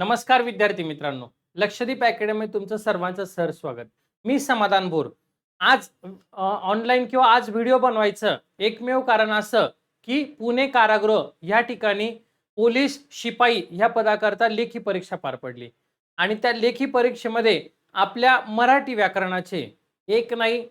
नमस्कार विद्यार्थी मित्रांनो. लक्षदीप अकॅडमी तुमचं सर्वांचं सर स्वागत. मी समाधान बोर. आज ऑनलाईन किंवा आज व्हिडिओ बनवायचं एकमेव कारण असं की पुणे कारागृह या ठिकाणी पोलीस शिपाई ह्या पदाकरता लेखी परीक्षा पार पडली. आणि त्या लेखी परीक्षेमध्ये आपल्या मराठी व्याकरणाचे एक नाही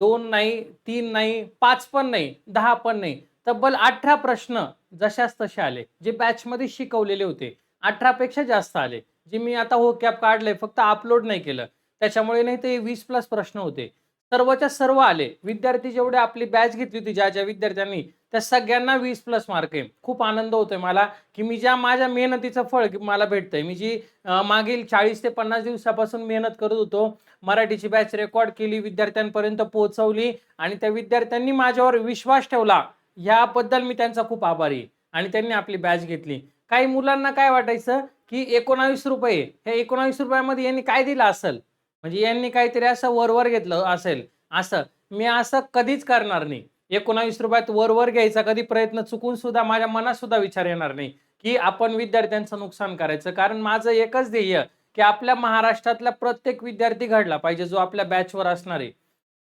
दोन नाही तीन नाही पाच पण नाही दहा पण नाही तब्बल अठरा प्रश्न जशाच तसे आले जे बॅचमध्ये शिकवलेले होते. अठरापेक्षा जास्त आले. जे मी आता हो कॅप काढलंय फक्त अपलोड नाही केलं. त्याच्यामुळे नाही ते वीस प्लस प्रश्न होते. सर्वच्या सर्व आले. विद्यार्थी जेवढे आपली बॅच घेतली होती ज्या ज्या विद्यार्थ्यांनी त्या सगळ्यांना वीस प्लस मार्क आहे. खूप आनंद होतोय मला की मी ज्या माझ्या मेहनतीचं फळ मला भेटतंय. मी जी मागील चाळीस ते पन्नास दिवसापासून मेहनत करत होतो मराठीची बॅच रेकॉर्ड केली विद्यार्थ्यांपर्यंत पोहोचवली आणि त्या विद्यार्थ्यांनी माझ्यावर विश्वास ठेवला याबद्दल मी त्यांचा खूप आभारी आणि त्यांनी आपली बॅच घेतली. काही मुलांना काय वाटायचं की एकोणावीस रुपये हे एकोणावीस रुपयामध्ये यांनी काय दिलं असेल? म्हणजे यांनी काहीतरी असं वरवर घेतलं असेल. असं. मी असं कधीच करणार नाही. एकोणावीस रुपयात वरवर घ्यायचा कधी प्रयत्न चुकून सुद्धा माझ्या मनात सुद्धा विचार येणार नाही की आपण विद्यार्थ्यांचं नुकसान करायचं. कारण माझं एकच ध्येय की आपल्या महाराष्ट्रातला प्रत्येक विद्यार्थी घडला पाहिजे जो आपल्या बॅचवर असणार आहे.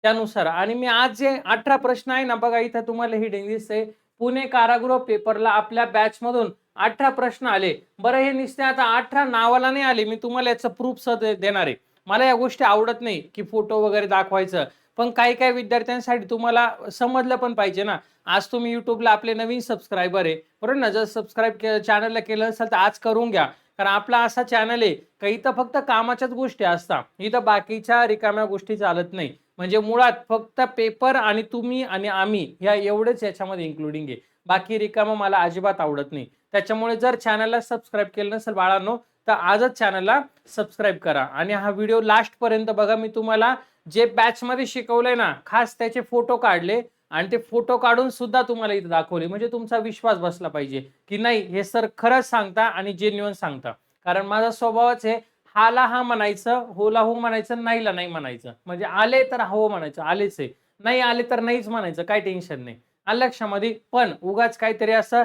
त्यानुसार. आणि मी आज जे अठरा प्रश्न आहे ना बघा इथं तुम्हाला ही दिसते पुणे कारागृह पेपरला आपल्या बॅचमधून अठरा प्रश्न आले. बरं हे नुसते आता अठरा नावाला नाही आले. मी तुम्हाला याचं प्रूफ सद देणार आहे. मला या गोष्टी आवडत नाही की फोटो वगैरे दाखवायचं. पण काही काही विद्यार्थ्यांसाठी तुम्हाला समजलं पण पाहिजे ना. आज तुम्ही युट्यूबला आपले नवीन सबस्क्रायबर आहे. बरोबर ना? जर सबस्क्राईब चॅनलला केलं असेल तर आज करून घ्या. कारण आपला असा चॅनल आहे का इथं फक्त कामाच्याच गोष्टी असतात. इथं बाकीच्या रिकाम्या गोष्टी चालत नाही. म्हणजे मुळात फक्त पेपर आणि तुम्ही आणि आम्ही ह्या एवढेच याच्यामध्ये इन्क्लुडिंग आहे. बाकी रिकामं मला अजिबात आवडत नाही. त्याच्यामुळे जर चॅनलला सबस्क्राईब केलं नसेल बाळांनो तर आजच चॅनलला सबस्क्राईब करा. आणि हा व्हिडिओ लास्टपर्यंत बघा मी तुम्हाला जे बॅचमध्ये शिकवलंय ना खास त्याचे फोटो काढले आणि ते फोटो काढून सुद्धा तुम्हाला इथे दाखवले. म्हणजे तुमचा विश्वास बसला पाहिजे की नाही हे सर खरंच सांगता आणि जेन्युअन सांगता. कारण माझा स्वभावच आहे हाला हा म्हणायचं होला हो म्हणायचं नाहीला नाही म्हणायचं. म्हणजे आले तर हो म्हणायचं आलेच आहे. नाही आले तर नाहीच म्हणायचं काय टेन्शन नाही. आलं लक्षामध्ये पण उगाच काहीतरी असं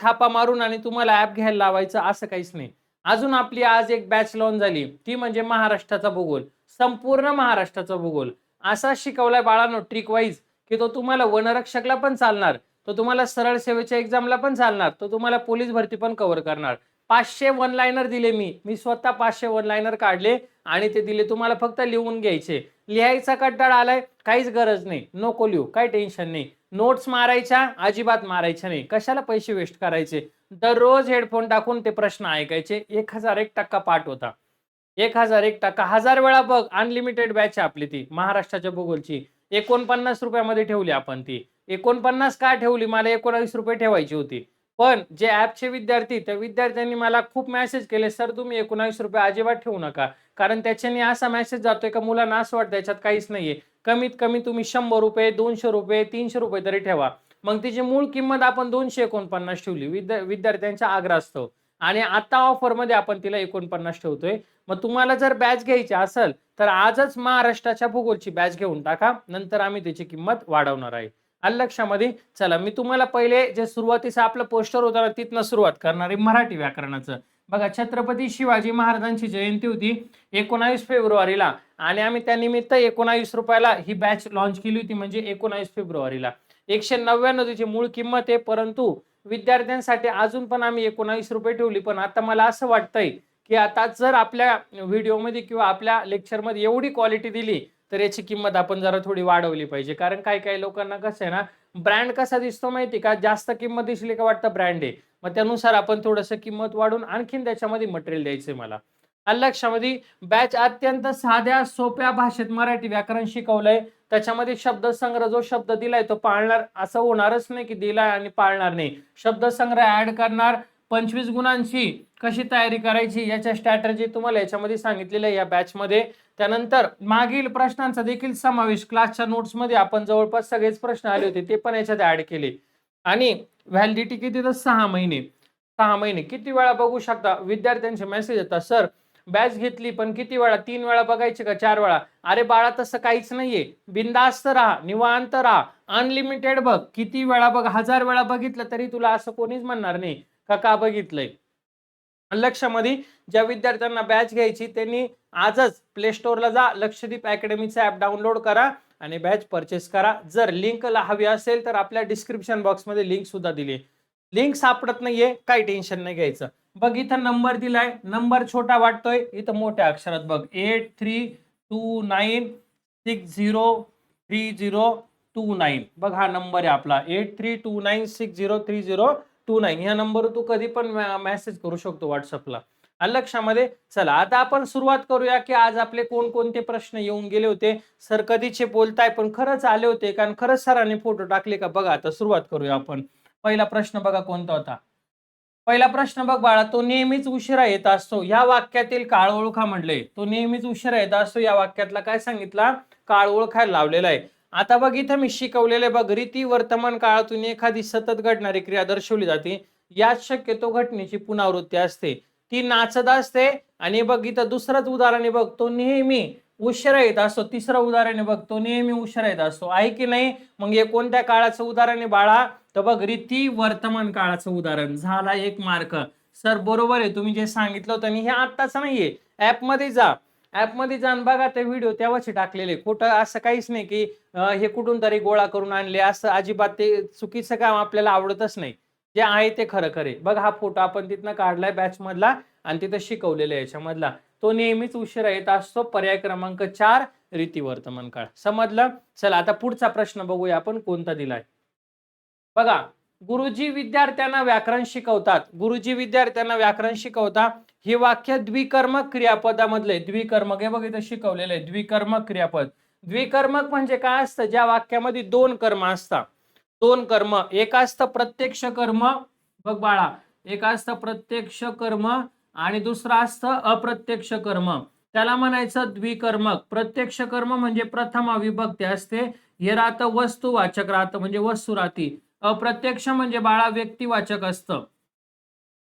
थापा मारून आणि तुम्हाला ऍप घ्यायला लावायचं असं काहीच नाही. अजून आपली आज एक बॅच लॉन्च झाली. ती म्हणजे महाराष्ट्राचा भूगोल. संपूर्ण महाराष्ट्राचा भूगोल. असा शिकवलाय बाळांनो ट्रिक वाईज की तो तुम्हाला वनरक्षकला पण चालणार तो तुम्हाला सरळ सेवेच्या एक्झामला पण चालणार तो तुम्हाला पोलीस भरती पण कव्हर करणार. पाचशे वन लाईनर दिले मी. मी स्वतः पाचशे वन लाईनर काढले आणि ते दिले तुम्हाला फक्त लिहून घ्यायचे. लिहायचा कंटाळा आलाय काहीच गरज नाही. नको लिहू काही टेन्शन नाही. नोट्स मारायच्या अजिबात मारायच्या नाही. कशाला पैसे वेस्ट करायचे? दररोज हेडफोन टाकून ते प्रश्न ऐकायचे. एक हजार एक टक्का पाठ होता. एक हजार एक टक्का. हजार वेळा बघ अनलिमिटेड बॅच आहे आपली ती महाराष्ट्राच्या भूगोलची. एकोणपन्नास रुपयामध्ये ठेवली आपण ती. एकोणपन्नास का ठेवली? मला एकोणावीस रुपये ठेवायची होती. पण जे ॲपचे विद्यार्थी त्या विद्यार्थ्यांनी मला खूप मेसेज केले सर तुम्ही एकोणावीस रुपये अजिबात ठेवू नका. कारण त्याच्याने असा मेसेज जातोय का मुलांना असं वाटतं याच्यात काहीच नाहीये. कमीत कमी तुम्ही शंभर रुपये दोनशे रुपये तीनशे रुपये तरी ठेवा. मग तिची मूळ किंमत आपण दोनशे एकोणपन्नास ठेवली विद्या विद्यार्थ्यांच्या आग्रहास्तव. आणि आता ऑफरमध्ये आपण तिला एकोणपन्नास ठेवतोय. मग तुम्हाला जर बॅच घ्यायची असेल तर आजच महाराष्ट्राच्या भूगोलची बॅच घेऊन टाका. नंतर आम्ही त्याची किंमत वाढवणार आहे. आलं लक्षामध्ये चला मी तुम्हाला पहिले जे सुरुवातीचं आपलं पोस्टर होतं ना तिथनं सुरुवात करणार आहे मराठी व्याकरणाचं. बघा छत्रपती शिवाजी महाराजांची जयंती होती एकोणावीस फेब्रुवारीला. आणि आम्ही त्यानिमित्त एकोणावीस रुपयाला ही बॅच लॉन्च केली होती म्हणजे एकोणावीस फेब्रुवारीला. एकशे नव्याण्णव तिची मूळ किंमत आहे परंतु विद्यार्थ्यांसाठी अजून पण आम्ही एकोणावीस रुपये ठेवली. पण आता मला असं वाटतंय की आता जर आपल्या व्हिडिओमध्ये किंवा आपल्या लेक्चरमध्ये एवढी क्वालिटी दिली तर याची किंमत आपण जरा थोडी वाढवली पाहिजे. कारण काही काही लोकांना कसं आहे ना ब्रँड कसा दिसतो माहिती का? जास्त किंमत दिसली का वाटतं ब्रँड आहे. मग त्यानुसार आपण थोडंसं किंमत वाढून आणखीन त्याच्यामध्ये मटेरियल द्यायचं मला. अल्लक्षामध्ये बॅच अत्यंत साध्या सोप्या भाषेत मराठी व्याकरण शिकवलंय. त्याच्यामध्ये शब्दसंग्रह जो शब्द दिलाय तो पाळणार असं होणारच नाही की दिलाय आणि पाळणार नाही. शब्दसंग्रह ऍड करणार पंचवीस गुणांची कशी तयारी करायची याच्या स्ट्रॅटर्जी तुम्हाला याच्यामध्ये सांगितलेलं आहे या बॅचमध्ये त्यानंतर मागील प्रश्नांचा देखील समावेश क्लासच्या नोट्समध्ये आपण जवळपास सगळेच प्रश्न आले होते ते पण याच्यात ऍड केले. आणि व्हॅलिडिटी किती तर सहा महिने. सहा महिने. किती वेळा बघू शकता विद्यार्थ्यांचे मेसेज येतात सर बॅच घेतली पण किती वेळा? तीन वेळा बघायची का? चार वेळा? अरे बाळा तसं काहीच नाहीये. बिंदास्त राहा निवांत राहा. अनलिमिटेड बघ. किती वेळा बघ? हजार वेळा बघितलं तरी तुला असं कोणीच म्हणणार नाही का का बघितलंय? लक्षामध्ये ज्या विद्यार्थ्यांना बॅच घ्यायची त्यांनी आजच प्ले स्टोअरला जा. लक्षदीप अकॅडमीचं ॲप डाउनलोड करा आणि बॅच परचेस करा. जर लिंक हवी असेल तर आपल्या डिस्क्रिप्शन बॉक्समध्ये लिंक सुद्धा दिली लिंक सापडत नाहीये काही टेन्शन नाही घ्यायचं. बघ इथं नंबर दिलाय नंबर छोटा वाटतोय इथं मोठ्या अक्षरात बघ. Eight three two nine six zero three zero two nine बघ हा नंबर आहे आपला. Eight three two nine six zero three zero two nine ह्या नंबरवर तू कधी पण मेसेज करू शकतो व्हॉट्सअपला लक्षामध्ये चला आता आपण सुरुवात करूया की आज आपले कोणकोणते प्रश्न येऊन गेले होते. सर कधीचे बोलताय पण खरंच आले होते कारण खरंच सरांनी फोटो टाकले का? बघा आता सुरुवात करूया आपण. पहिला प्रश्न बघा कोणता होता. पहिला प्रश्न बघ बाळा तो नेहमीच उशिरा येत असतो. या वाक्यातील काळ ओळखा म्हणले तो नेहमीच उशिरा येत असतो. या वाक्यातला काय सांगितला? काळ ओळखायला लावलेला आहे. आता बघ इथं मी शिकवलेले बघ रीती वर्तमान काळातून एखादी सतत घडणारी क्रिया दर्शवली जाते. यात शक्यतो घटनेची पुनरावृत्ती असते. ती नाचत असते आणि बघ इथं दुसरंच उदाहरण आहे बघ. तो नेहमी उशिरा येत असतो. तिसरं उदाहरण बघतो बघ तो नेहमी उशिरा येत असतो. आहे की नाही? मग हे कोणत्या काळाचं उदाहरण आहे बाळा? तर बघ रीती वर्तमान काळाचं उदाहरण. झाला एक मार्क. सर बरोबर आहे. तुम्ही जे सांगितलं होतं आणि हे आत्ताच नाहीये. ऍपमध्ये जा. ऍपमध्ये जाण जाऊन बघा ते व्हिडिओ तेव्हाचे टाकलेले. खोटं असं काहीच नाही की हे कुठून तरी गोळा करून आणले. असं अजिबात ते चुकीचं काम आपल्याला आवडतच नाही. जे आहे ते खरं खरे. बघ हा फोटो आपण तिथनं काढलाय बॅच मधला आणि तिथं शिकवलेला आहे याच्यामधला. तो नेहमीच उशिरा येत असतो पर्याय क्रमांक चार रीती वर्तमान काळ. समजलं? चला आता पुढचा प्रश्न बघूया आपण कोणता दिलाय? बघा गुरुजी विद्यार्थ्यांना व्याकरण शिकवतात. गुरुजी विद्यार्थ्यांना व्याकरण शिकवतात हे वाक्य द्विकर्मक क्रियापदामधले द्विकर्मक हे बघ इथं शिकवलेलं आहे. द्विकर्मक क्रियापद. द्विकर्मक म्हणजे काय असतं? ज्या वाक्यामध्ये दोन कर्म असतात. दोन कर्म एक असतं प्रत्यक्ष कर्म बघ बाळा एक असतं प्रत्यक्ष कर्म आणि दुसरं असतं अप्रत्यक्ष कर्म. त्याला म्हणायचं द्विकर्मक. प्रत्यक्ष कर्म म्हणजे प्रथम विभक्ती असते. हे राहतं वस्तुवाचक राहतं म्हणजे वस्तू राहती अप्रत्यक्ष म्हणजे बाळा व्यक्तिवाचक असतं.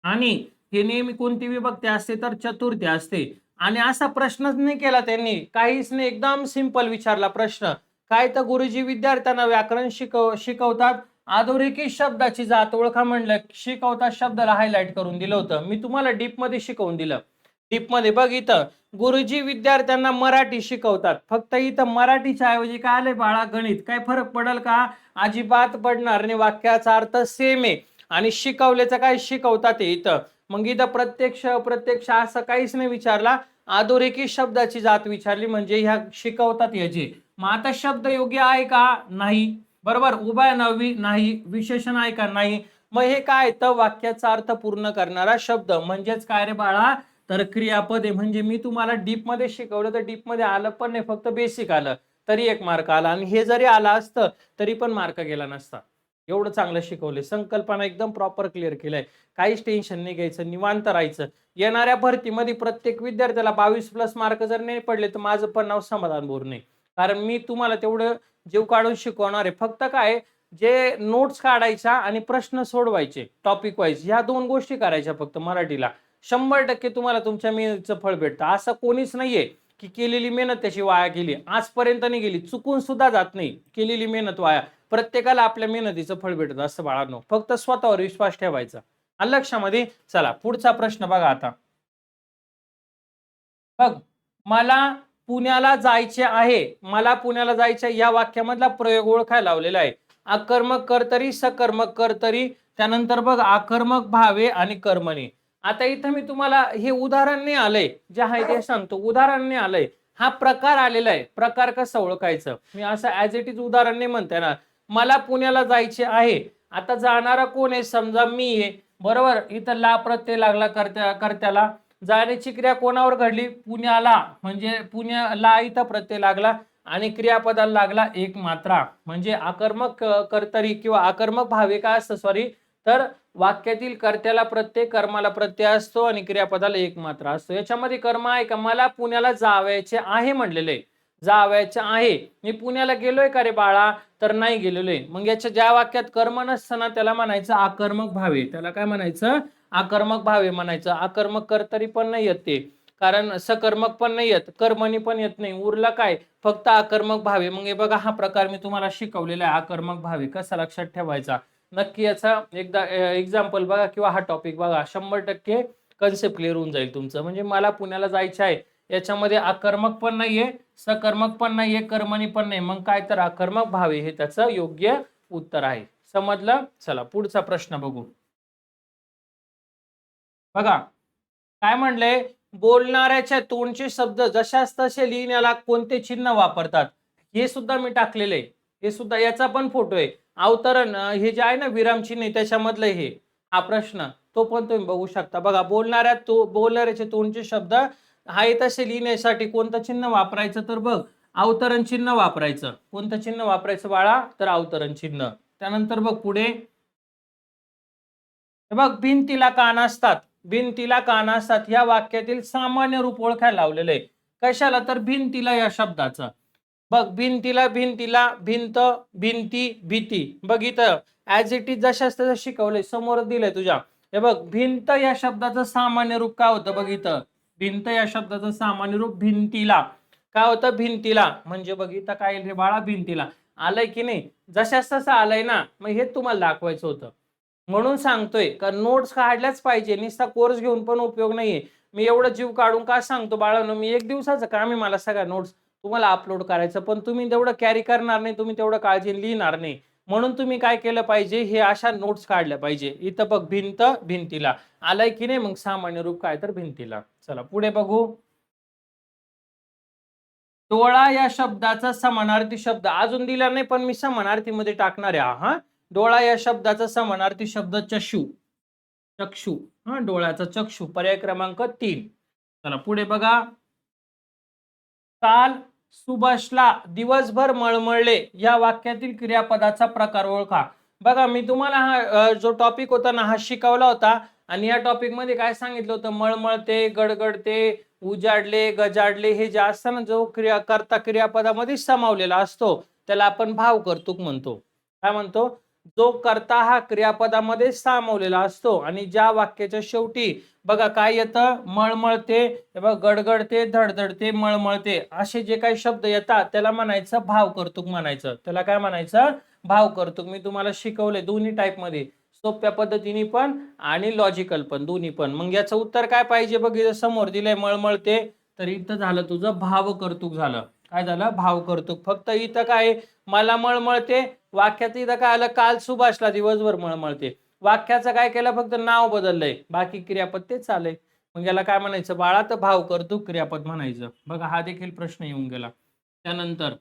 आणि हे नेहमी कोणती विभक्ती असते? तर चतुर्थी असते. आणि असा प्रश्नच नाही केला त्यांनी. काहीच नाही. एकदम सिंपल विचारला प्रश्न. काय तर गुरुजी विद्यार्थ्यांना व्याकरण शिकव शिकवतात. अधोरेखित शब्दाची जात ओळखा म्हणलं शिकवतात शब्दाला हायलाईट करून दिलं होतं. मी तुम्हाला डीपमध्ये शिकवून दिलं. डीपमध्ये बघ इथं. गुरुजी विद्यार्थ्यांना मराठी शिकवतात. फक्त इथं मराठीच्या ऐवजी काय आलंय बाळा? गणित. काय फरक पडेल का? अजिबात पडणार नाही. वाक्याचा अर्थ सेम आहे. आणि शिकवल्याचं काय शिकवतात इथं? मग इथं प्रत्यक्ष प्रत्यक्ष असं काहीच नाही विचारला. अधोरेखित शब्दाची जात विचारली म्हणजे ह्या शिकवतात याची मग आता शब्द योग्य आहे का? नाही. बरोबर? उभा नवी नाही. विशेषण आहे का? नाही. मग हे काय तर वाक्याचा अर्थ पूर्ण करणारा शब्द. म्हणजेच काय रे बाळा? तर क्रियापद आहे. म्हणजे मी तुम्हाला डीपमध्ये शिकवलं तर डीपमध्ये आलं पण नाही. फक्त बेसिक आलं. तरी एक मार्क आला. आणि हे जरी आला असतं तरी पण मार्क गेला नसता. एवढं चांगलं शिकवले संकल्पना एकदम प्रॉपर क्लिअर केलंय. काहीच टेन्शन नाही घ्यायचं. निवांत राहायचं. येणाऱ्या भरतीमध्ये प्रत्येक विद्यार्थ्याला बावीस प्लस मार्क जर नाही पडले तर माझं पण नाव समाधान बोर नाही. कारण मी तुम्हाला तेवढं जीव काढून शिकवणार आहे. फक्त काय जे नोट्स काढायच्या आणि प्रश्न सोडवायचे टॉपिक वाईज ह्या दोन गोष्टी करायच्या फक्त मराठीला. शंभर टक्के तुम्हाला तुमच्या मेहनतीचं फळ भेटतं. असं कोणीच नाहीये की केलेली मेहनत त्याची वाया गेली. आजपर्यंत नाही गेली. चुकून सुद्धा जात नाही. केलेली मेहनत वाया. प्रत्येकाला आपल्या मेहनतीचं फळ भेटत असं बाळांनो. फक्त स्वतःवर विश्वास ठेवायचा. आणि लक्षामध्ये चला पुढचा प्रश्न बघा आता. बघ मला पुण्याला जायचे आहे. मला पुण्याला जायचे या वाक्यामधला प्रयोग ओळखायला लावलेला आहे. आकर्मक कर्तरी सकर्मक कर्तरी त्यानंतर बघ आकर्मक भावे आणि कर्मणी. आता इथं मी तुम्हाला हे उदाहरण नाही आलंय. जे आहे ते सांगतो. उदाहरण नाही आलंय. हा प्रकार आलेला आहे. प्रकार कसं ओळखायचं? मी असं ऍज इट इज उदाहरण नाही म्हणते ना मला पुण्याला जायचे आहे. आता जाणारा कोण आहे? समजा मी आहे. बरोबर? इथं ला प्रत्यय लागला कर्त्या कर्त्याला. जाण्याची क्रिया कोणावर घडली? पुण्याला. म्हणजे पुण्याला इथं प्रत्यय लागला आणि क्रियापदाला लागला एक मात्रा म्हणजे आकर्मक कर्तरी किंवा आकर्मक भावे का असतं? सॉरी तर वाक्यातील कर्त्याला प्रत्यय कर्माला प्रत्यय असतो आणि क्रियापदाला एक मात्रा असतो. याच्यामध्ये कर्म आहे का? मला पुण्याला जावयाचे आहे म्हणलेले. जावयाचे आहे. मी पुण्याला गेलोय का रे बाळा? तर नाही गेलेलोय. मग याच्या ज्या वाक्यात कर्म नसताना त्याला म्हणायचं आकर्मक भावे. त्याला काय म्हणायचं? आकर्मक भावे म्हणायचं. आकर्मक कर्तरी पण नाही येत ते. कारण सकर्मक पण नाही येत कर्मणी पण येत नाही. उरला काय? फक्त आकर्मक भावे मग हे बघा हा प्रकार मी तुम्हाला शिकवलेला आहे. आकर्मक भावे कसा लक्षात ठेवायचा? नक्की याचा एकदा एक्झाम्पल बघा किंवा हा टॉपिक बघा. शंभर टक्के कन्सेप्ट क्लिअर होऊन जाईल तुमचं. म्हणजे मला पुण्याला जायचं आहे. याच्यामध्ये आक्रमक पण नाहीये सकर्मक पण नाहीये कर्मणी पण नाही. मग काय तर आक्रमक भावे हे त्याचं योग्य उत्तर आहे. समजलं? चला पुढचा प्रश्न बघू. बघा काय म्हणले? बोलणाऱ्याच्या तोंडचे शब्द जशास तसे लिहिण्याला कोणते चिन्ह वापरतात? हे सुद्धा मी टाकलेले. हे सुद्धा याचा पण फोटो आहे. अवतरण हे जे आहे ना विराम चिन्ह आहे, त्याच्यामधलं हे हा प्रश्न. तो पण तुम्ही बघू शकता. बघा बोलणाऱ्या तो बोलणाऱ्याचे तोंडचे शब्द आहे तसे लिहिण्यासाठी कोणतं चिन्ह वापरायचं तर बघ अवतरण चिन्ह वापरायचं. कोणतं चिन्ह वापरायचं बाळा? तर अवतरण चिन्ह. त्यानंतर बघ पुढे. बघ भिंतीला कान असतात. भिंतीला कानासात या वाक्यातील सामान्य रूप ओळखायला लावलेलं आहे. कशाला तर भिंतीला या शब्दाचं. बघ भिंतीला भिंतीला भिंत भिंती भीती. बघ इथं ऍज इट इज जशाच तसं शिकवलंय समोर दिलंय तुझ्या. हे बघ भिंत या शब्दाचं सामान्य रूप काय होतं? बघ इथं. भिंत या शब्दाचं सामान्य रूप भिंतीला. काय होतं? भिंतीला. म्हणजे बघ इथं काय रे बाळा? भिंतीला. आलंय की नाही? जशाच तसं आलंय ना? मग हे तुम्हाला दाखवायचं होतं. म्हणून सांगतोय का नोट्स काढल्याच पाहिजे नुसता कोर्स घेऊन पण उपयोग नाहीये. मी एवढं जीव काढून का सांगतो बाळांनो मी एक दिवसाचं काम आहे मला सगळ्या नोट्स तुम्हाला अपलोड करायचं पण तुम्ही तेवढं कॅरी करणार नाही तुम्ही तेवढं काळजी लिहिणार नाही. म्हणून तुम्ही काय केलं पाहिजे हे अशा नोट्स काढल्या पाहिजे. इथं बघ भिंत भिंतीला. आलाय की नाही मग सामान्य रूप काय तर भिंतीला. चला पुढे बघू. डोळा या शब्दाचा समानार्थी शब्द. अजून दिला नाही पण मी समानार्थीमध्ये टाकणार आहे. हा. डोळा या शब्दाचा समानार्थी शब्द चक्षू. चक्षु. हा डोळ्याचा चक्षु. पर्याय क्रमांक तीन. चला पुढे बघा. काल सुभाषला दिवसभर मळमळले. या वाक्यातील क्रियापदाचा प्रकार ओळखा. बघा मी तुम्हाला हा जो टॉपिक होता ना हा शिकवला होता. आणि या टॉपिकमध्ये काय सांगितलं होतं? मळमळते गडगडते उजाडले गजाडले हे जे असतं ना जो क्रिया करता क्रियापदामध्ये समावलेला असतो. त्याला आपण भाव कर्तुक म्हणतो. काय म्हणतो? जो कर्ता हा क्रियापदामध्ये सामावलेला असतो आणि ज्या वाक्याच्या शेवटी बघा काय येतं? मळमळते गडगडते धडधडते मळमळते असे जे काही शब्द येतात त्याला म्हणायचं भाव कर्तुक म्हणायचं. त्याला काय म्हणायचं? भाव कर्तुक मी तुम्हाला शिकवले दोन्ही टाईपमध्ये. सोप्या पद्धतीने पण आणि लॉजिकल पण दोन्ही पण. मग याचं उत्तर काय पाहिजे? बघ समोर दिलंय मळमळते. तर इथं झालं तुझं भाव कर्तुक झालं. काय झालं? भाव कर्तुक फक्त इथं काय मला मळमळते. वाक्यात इथं काय आलं? काल सुभाषला दिवसभर मळमळते. वाक्याचं काय केलं? फक्त नाव बदललंय. बाकी क्रियापद तेच चालय मग याला काय म्हणायचं? बाळा तर भाव कर्तुक क्रियापद म्हणायचं. बघा हा देखील प्रश्न येऊन गेला. त्यानंतर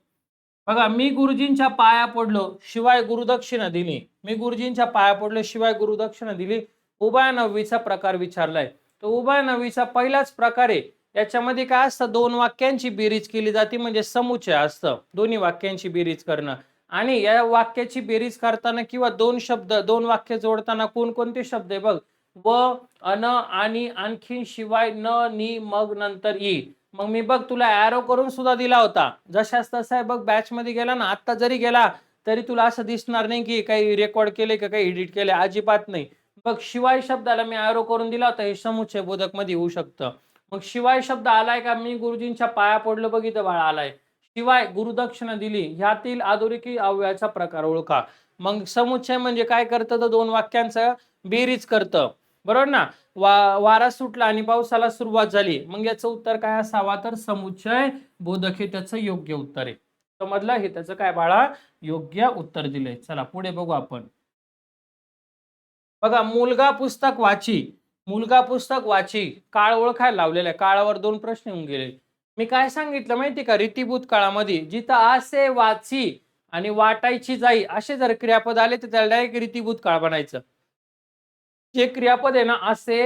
बघा मी गुरुजींच्या पाया पडलो शिवाय गुरुदक्षिणा दिली. मी गुरुजींच्या पाया पडलो शिवाय गुरुदक्षिणा दिली. उभय नववीचा प्रकार विचारलाय. तो उभय नववीचा पहिलाच प्रकार आहे. याच्यामध्ये काय असतं दोन वाक्यांची बेरीज केली जाते म्हणजे समुच्चय असतं. दोन्ही वाक्यांची बेरीज करणं. आणि या वाक्याची बेरीज करताना किंवा दोन शब्द दोन वाक्य जोडताना कोणकोणते शब्द आहे? बघ. व अन आणि आणखीन शिवाय न नी मग नंतर ई. मग मी बघ तुला ॲरो करून सुद्धा दिला होता. जशाच तसा आहे बघ बॅच मध्ये गेला ना आता जरी गेला तरी तुला असं दिसणार नाही की काही रेकॉर्ड केले का काही एडिट केले अजिबात नाही. बघ शिवाय शब्दाला मी ॲरो करून दिला होता हे समुच्चय बोधकमध्ये येऊ शकतं. मग शिवाय शब्द आलाय का? मी गुरुजींच्या पाया पडलो बघितलं बाळा आलाय. शिवाय गुरुदक्षिणा दिली ह्यातील अधोरेखी अव्ययाचा प्रकार ओळखा. मग समुच्चय म्हणजे काय करतं? तर दोन वाक्यांचं बेरीज करतं. बरोबर ना? वा वारा सुटला आणि पावसाला सुरुवात झाली. मग याचं उत्तर काय असावा? तर समुच्चय बोधक हे त्याचं योग्य उत्तर आहे. समजलं? हे त्याचं काय बाळा? योग्य उत्तर दिलंय. चला पुढे बघू आपण. बघा मुलगा पुस्तक वाची. मुलगा पुस्तक वाची काळ ओळखायला लावलेला आहे. काळावर दोन प्रश्न येऊन गेले. मी काय सांगितलं माहिती का? रीतीभूत काळामध्ये जिथं असे वाची आणि वाटायची जाई असे जर क्रियापद आले तर त्याला डायरेक्ट रीतीभूत काळ बनायचं जे क्रियापद आहे ना असे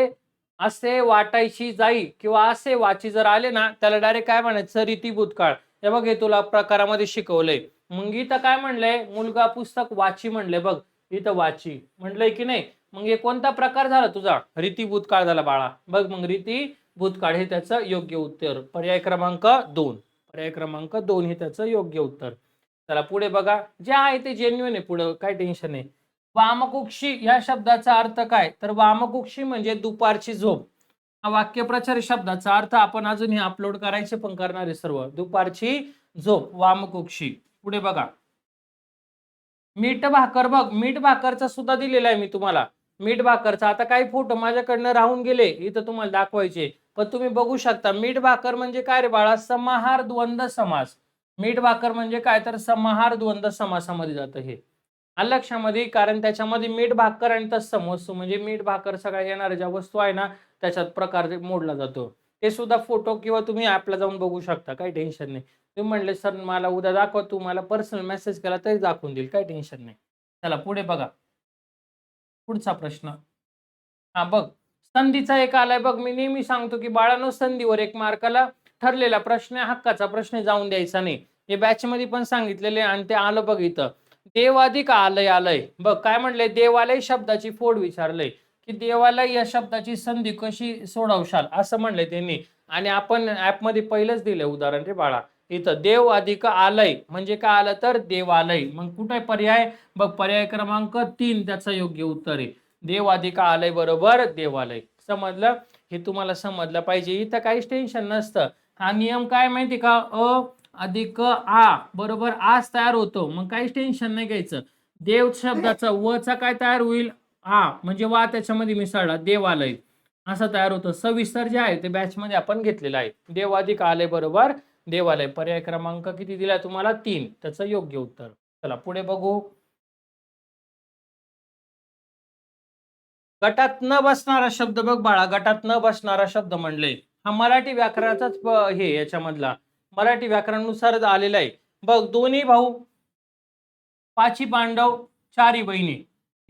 असे वाटायची जाई किंवा असे वाची जर आले ना त्याला डायरेक्ट काय म्हणायचं? रीतीभूत काळ. हे बघ हे तुला प्रकारामध्ये शिकवलंय. मग इथं काय म्हणलंय? मुलगा पुस्तक वाची म्हणलंय. बघ इथं वाची. म्हणलंय की नाही? मग हे कोणता प्रकार झाला तुझा? रीती भूतकाळ झाला बाळा. बघ मग रीती भूतकाळ हे त्याचं योग्य उत्तर. पर्याय क्रमांक दोन. पर्याय क्रमांक दोन हे त्याचं योग्य उत्तर. चला पुढे बघा. जे आहे ते जेन्युन आहे पुढे. काय टेन्शन नाही. वामकुक्षी या शब्दाचा अर्थ काय? तर वामकुक्षी म्हणजे दुपारची झोप. हा वाक्यप्रचार शब्दाचा अर्थ आपण अजूनही अपलोड करायचे पण करणारे सर्व. दुपारची झोप. वामकुक्षी. पुढे बघा. मीठ भाकर. बघ मीठ भाकरचा सुद्धा दिलेला आहे मी तुम्हाला. मीठ भाकरचा. आता काही फोटो माझ्याकडनं राहून गेले इथं तुम्हाला दाखवायचे. पण तुम्ही बघू शकता मीठ भाकर म्हणजे काय रे बाळा? समाहार द्वंद्व समास. मीठ भाकर म्हणजे काय? तर समाहार द्वंद्व समासामध्ये जातं हे. लक्षामध्ये? कारण त्याच्यामध्ये मीठ भाकर आणि तत्सम वस्तू म्हणजे मीठ भाकर सगळ्या येणाऱ्या ज्या वस्तू आहे ना त्याच्यात प्रकार मोडला जातो. ते सुद्धा फोटो किंवा तुम्ही ॲपला जाऊन बघू शकता काही टेन्शन नाही. तुम्ही म्हणले सर मला उद्या दाखवा तू मला पर्सनल मेसेज केला तरी दाखवून देईल काही टेन्शन नाही. चला पुढे बघा. पुढचा प्रश्न. हा बघ. संधीचा एक आलाय बघ. मी नेहमी सांगतो की बाळानो संधीवर एक मार्काला ठरलेला प्रश्न हक्काचा प्रश्न जाऊन द्यायचा नाही. हे बॅच मध्ये पण सांगितलेले आणि ते आलं बघ इथं. देवाधिक आलय आलय. बघ काय म्हणलंय? देवालय शब्दाची फोड विचारलंय. की देवालय या शब्दाची संधी कशी सोडवशाल? असं म्हणलंय त्यांनी. आणि आपण ऍपमध्ये पहिलंच दिलंय उदाहरण रे बाळा. इथं देव अधिक आलय. म्हणजे काय आलं तर देवालय. मग कुठे पर्याय? बघ पर्याय क्रमांक तीन त्याचं योग्य उत्तर आहे. देव अधिक आलय बरोबर देवालय. समजलं? हे तुम्हाला समजलं पाहिजे. इथं काहीच टेन्शन नसतं. हा नियम काय माहिती का? अ अधिक आ बरोबर आज तयार होतो. मग काहीच टेन्शन नाही घ्यायचं. देव शब्दाचा व चा काय तयार होईल? आ म्हणजे वा त्याच्यामध्ये मिसळला. देवालय. असं तयार होतं. सविस्तर जे आहे ते बॅच मध्ये आपण घेतलेलं आहे. देव अधिक आलय बरोबर देवालय पर्याय क्रमांक किती दिला तुम्हाला? तीन. त्याचं योग्य उत्तर. चला पुढे बघू. गटात न बसणारा शब्द बघ बाळा. गटात न बसणारा शब्द म्हणले. हा मराठी व्याकरणाचाच हे याच्यामधला. मराठी व्याकरणानुसार आलेला आहे. बघ दोन्ही भाऊ पाची पांडव चारी बहिणी.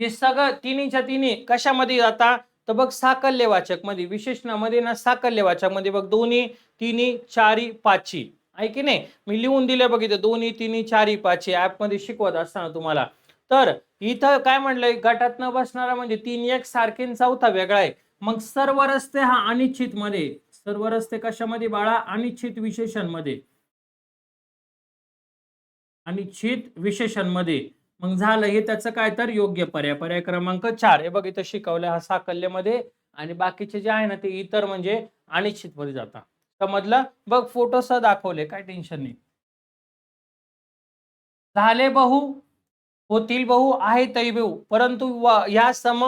हे सगळं तिन्हीच्या तिन्ही कशामध्ये जाता तर बघ साकल्यवाचकमध्ये विशेषणामध्ये ना साकल्यवाचकमध्ये बघ दोन्ही तिन्ही चारी पाची आहे की नाही? मी लिहून दिले बघ इथं दोन्ही तिन्ही चारी पाची ऍपमध्ये शिकवत असताना तुम्हाला. तर इथं काय म्हणलंय? गटात न बसणारा म्हणजे तीन एक सारखे चौथा वेगळा आहे. मग सर्व रस्ते हा अनिश्चित मध्ये. सर्व रस्ते कशामध्ये बाळा? अनिश्चित विशेषणमध्ये अनिश्चित विशेषणमध्ये मग झालं हे त्याचं काय तर योग्य पर्याय. पर्याय क्रमांक चार. हे बघ इथं शिकवलं हा साकल्यमध्ये आणि बाकीचे जे आहे ना ते इतर म्हणजे अनिश्चित मध्ये जातात समजलं? बघ फोटो सह दाखवले काय टेन्शन नाही. झाले बहु होतील बहु आहे तै बहु. परंतु या सम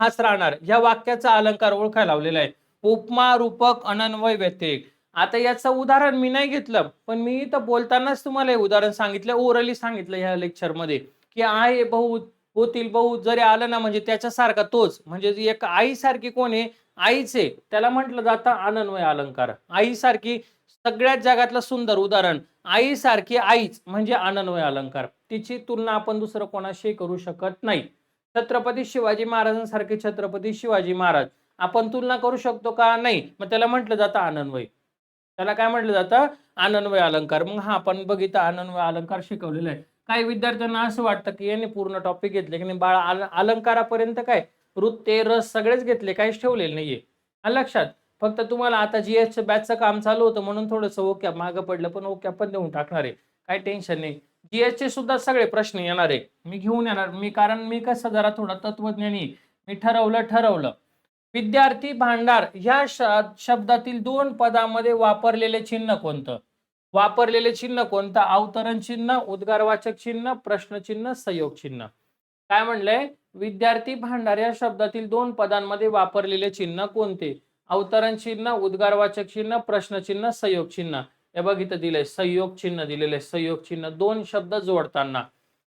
हाच राहणार. या वाक्याचा अलंकार ओळखायला लावलेला आहे. उपमा रूपक अनन्वय व्यतिरेक. आता याचं उदाहरण मी नाही घेतलं पण मी इथं बोलतानाच तुम्हाला हे उदाहरण सांगितलं ओरली सांगितलं ह्या लेक्चरमध्ये की आहे बहुत होतील बहुत जरी आलं ना म्हणजे त्याच्यासारखा तोच. म्हणजे एक आईसारखी कोण आहे? आईच आहे. त्याला म्हटलं जातं आनन्वय अलंकार. आईसारखी सगळ्यात जगातलं सुंदर उदाहरण. आईसारखी आईच म्हणजे आनन्वय अलंकार. तिची तुलना आपण दुसरं कोणाशी करू शकत नाही. छत्रपती शिवाजी महाराजांसारखे छत्रपती शिवाजी महाराज. आपण तुलना करू शकतो का? नाही. मग त्याला म्हटलं जातं आनन्वय त्याला काय म्हटलं जातं? आनन्वय अलंकार. मग हा आपण बघितलं आनन्वय अलंकार शिकवलेला आहे. काही विद्यार्थ्यांना असं वाटतं की याने पूर्ण टॉपिक घेतले की नाही बाळा अलंकारापर्यंत काय? वृत्ते रस सगळेच घेतले काहीच ठेवलेले नाहीये. लक्षात फक्त तुम्हाला आता जीएसचं बॅचचं काम चालू होतं म्हणून थोडंसं ओक्या मागं पडलं पण ओक्या पण देऊन टाकणार आहे. काही टेन्शन नाही. जीएसचे चे सुद्धा सगळे प्रश्न येणार आहे. मी घेऊन येणार. मी कारण मी कसं जरा थोडा तत्वज्ञानी मी ठरवलं ठरवलं. विद्यार्थी भांडार ह्या श- शब्दातील दोन पदामध्ये वापरलेले चिन्ह कोणतं? वापरलेले चिन्ह कोणतं? अवतरण चिन्ह उद्गारवाचक चिन्ह प्रश्नचिन्ह संयोग चिन्ह. काय म्हणलंय? विद्यार्थी भांडार या शब्दातील दोन पदांमध्ये वापरलेले चिन्ह कोणते? अवतरण चिन्ह उद्गारवाचक चिन्ह प्रश्नचिन्ह संयोग चिन्ह. हे बघ इथं दिलंय संयोग चिन्ह दिलेलं आहे संयोग चिन्ह. दोन शब्द जोडताना.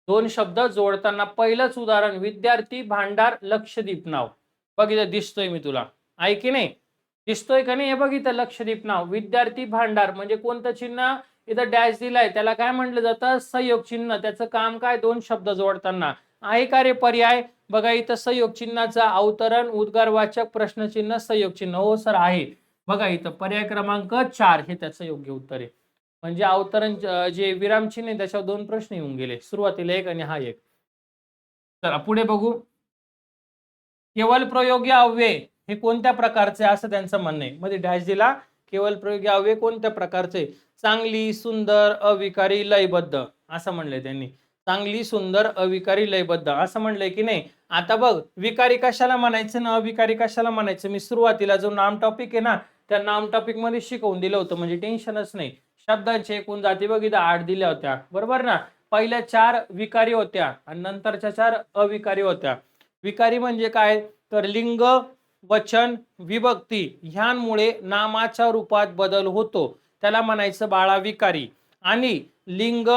दोन शब्द जोडताना पहिलंच उदाहरण विद्यार्थी भांडार लक्षदीप नाव. बघ इथं दिसतोय मी तुला. आहे की नाही? दिसतोय का नाही? हे बघ इथं लक्षदीप नाव. विद्यार्थी भांडार म्हणजे कोणतं चिन्ह? इथं डॅश दिलाय. त्याला काय म्हटलं जातं? संयोग चिन्ह. त्याचं काम काय? दोन शब्द जोडताना. आहे का रे पर्याय? बघा इथं संयोग चिन्हाचा अवतरण उद्गारवाचक प्रश्नचिन्ह संयोग चिन्ह. हो सर आहे. बघा इथं पर्याय क्रमांक चार. हे त्याचं योग्य उत्तर आहे. म्हणजे अवतरण जे विराम चिन्ह आहे त्याच्यावर दोन प्रश्न येऊन गेले. सुरुवातीला एक आणि हा एक. चला पुढे बघू. केवल प्रयोगी अव्यय. हे कोणत्या प्रकारचे असं त्यांचं म्हणणं आहे. मध्ये डॅश दिला केवळ प्रयोग यावे कोणत्या प्रकारचे चांगली सुंदर अविकारी लयबद्ध असं म्हणलंय त्यांनी. चांगली सुंदर अविकारी लयबद्ध असं म्हणलंय की नाही? आता बघ विकारी कशाला म्हणायचं ना अविकारी कशाला म्हणायचं? मी सुरुवातीला जो नाम टॉपिक आहे ना त्या नाम टॉपिकमध्ये शिकवून दिलं होतं म्हणजे टेन्शनच नाही. शब्दांचे एकूण जाती बघ इथं आठ दिल्या होत्या. बरोबर ना? पहिल्या चार विकारी होत्या आणि नंतरच्या चार अविकारी होत्या. विकारी म्हणजे काय? तर लिंग वचन विभक्ती ह्यांमुळे नामाच्या रूपात बदल होतो. त्याला म्हणायचं बाळाविकारी आणि लिंग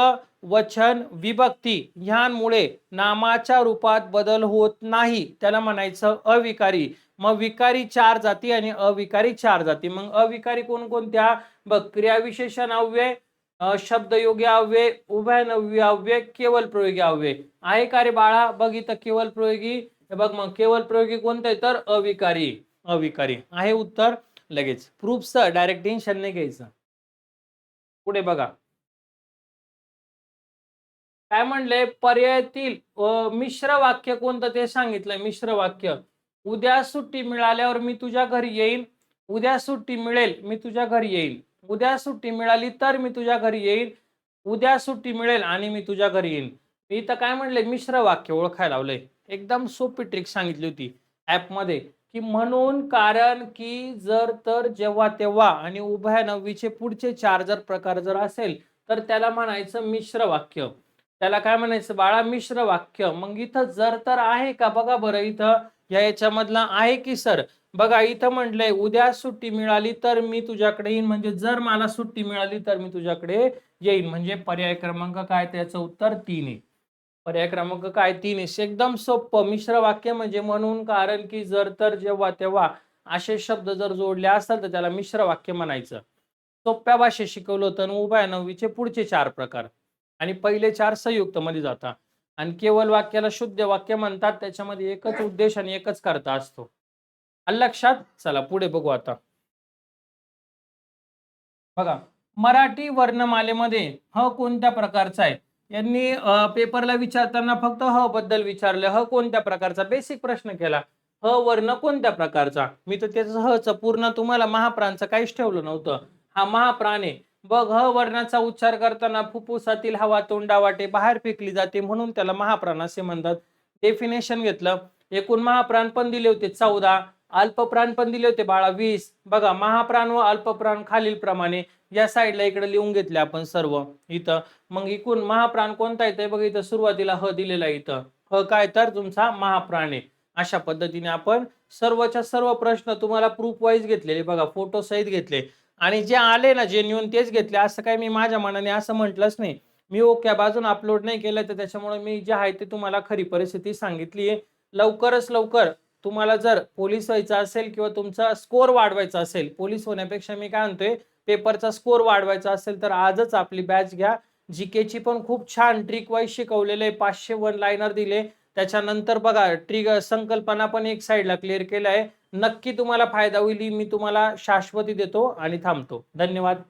वचन विभक्ती ह्यांमुळे नामाच्या रूपात बदल होत नाही. त्याला म्हणायचं अविकारी. मग विकारी चार जाती आणि अविकारी चार जाती. मग अविकारी कोणकोणत्या? बघ क्रियाविशेषण अव्यय शब्दयोगी अव्यय उभयनव्य अव्यय केवल प्रयोगी अव्यय. आहे का रे बाळा? बघ इथं केवल प्रयोगी हे बघ मग केवल प्रयोगी कोणते? आहे तर अविकारी. अविकारी. आहे उत्तर लगेच. प्रूफच डायरेक्ट टेन्शन नाही घ्यायचं. पुढे बघा. काय म्हणले? पर्यायातील मिश्र वाक्य कोणतं ते सांगितलंय? मिश्र वाक्य. उद्या सुट्टी मिळाल्यावर मी तुझ्या घरी येईल उद्या सुट्टी मिळेल मी तुझ्या घरी येईल उद्या सुट्टी मिळाली तर मी तुझ्या घरी येईल उद्या सुट्टी मिळेल आणि मी तुझ्या घरी येईल मी इथं काय म्हणले? मिश्र वाक्य ओळखायला लावलंय. एकदम सोपी ट्रिक सांगितली होती ॲपमध्ये की म्हणून कारण की जर तर जेव्हा तेव्हा आणि उभ्या नववीचे पुढचे चार जर प्रकार जर असेल तर त्याला म्हणायचं मिश्र वाक्य. त्याला काय म्हणायचं बाळा? मिश्र वाक्य. मग इथं जर तर आहे का? बघा बरं इथं. या याच्यामधला आहे की सर? बघा इथं म्हटलंय उद्या सुट्टी मिळाली तर मी तुझ्याकडे येईन. म्हणजे जर मला सुट्टी मिळाली तर मी तुझ्याकडे येईन. म्हणजे पर्याय क्रमांक काय? त्याचं उत्तर तीन आहे. पर्याय क्रमांक काय? तीन आहे. एकदम सोपं मिश्र वाक्य म्हणजे म्हणून कारण की जर तर जेव्हा तेव्हा असे शब्द जर जोडले असतात तर त्याला मिश्र वाक्य म्हणायचं. सोप्या भाषेत शिकवलं होतं उभ्या नववीचे पुढचे चार प्रकार. आणि पहिले चार संयुक्त मध्ये जातात आणि केवळ वाक्याला शुद्ध वाक्य म्हणतात त्याच्यामध्ये एकच उद्देश आणि एकच करता असतो. लक्षात चला पुढे बघू आता. बघा मराठी वर्णमालेमध्ये ह कोणत्या प्रकारचा आहे? यांनी पेपरला विचारताना फक्त ह बद्दल विचारलं. ह कोणत्या प्रकारचा? बेसिक प्रश्न केला. ह वर्ण कोणत्या प्रकारचा? मी तर त्याचं हच पूर्ण तुम्हाला महाप्राणचं काहीच ठेवलं नव्हतं. हा महाप्राण आहे. बघ ह वर्णाचा उच्चार करताना फुफ्फुसातील हवा तोंडावाटे बाहेर फेकली जाते म्हणून त्याला महाप्राण असे म्हणतात. डेफिनेशन घेतलं. एकूण महाप्राण पण दिले होते चौदा अल्पप्राण पण दिले होते बाळा वीस. बघा महाप्राण व अल्पप्राण खालील प्रमाणे या साईडला इकडे लिहून घेतले आपण सर्व. इथं. मग इकून महाप्राण कोणता येतंय बघा इथं सुरुवातीला ह दिलेला आहे इथं. ह काय तर तुमचा महाप्राण आहे. अशा पद्धतीने आपण सर्वच्या सर्व प्रश्न तुम्हाला प्रूफ वाईज घेतलेले बघा फोटो सहित घेतले. आणि जे आले ना जेन्युन तेच घेतले. असं काय मी माझ्या मनाने असं म्हटलंच नाही. मी ओक्या बाजून अपलोड नाही केलं तर त्याच्यामुळे मी जे आहे ते तुम्हाला खरी परिस्थिती सांगितली आहे. लवकरच लवकर तुम्हाला जर पोलीस व्हायचं असेल किंवा तुमचा स्कोअर वाढवायचा असेल पोलीस होण्यापेक्षा मी काय म्हणतोय पेपरचा स्कोअर वाढवायचा असेल तर आजच आपली बॅच घ्या. जीके ची पण खूप छान ट्रिक वाईज शिकवलेले आहे. पाचशे वन लाईनर दिले. त्याच्यानंतर बघा ट्रिक संकल्पना पण एक साईडला क्लिअर केलं आहे नक्की तुम्हाला फायदा होईल ही मी तुम्हाला शाश्वती देतो आणि थांबतो. धन्यवाद.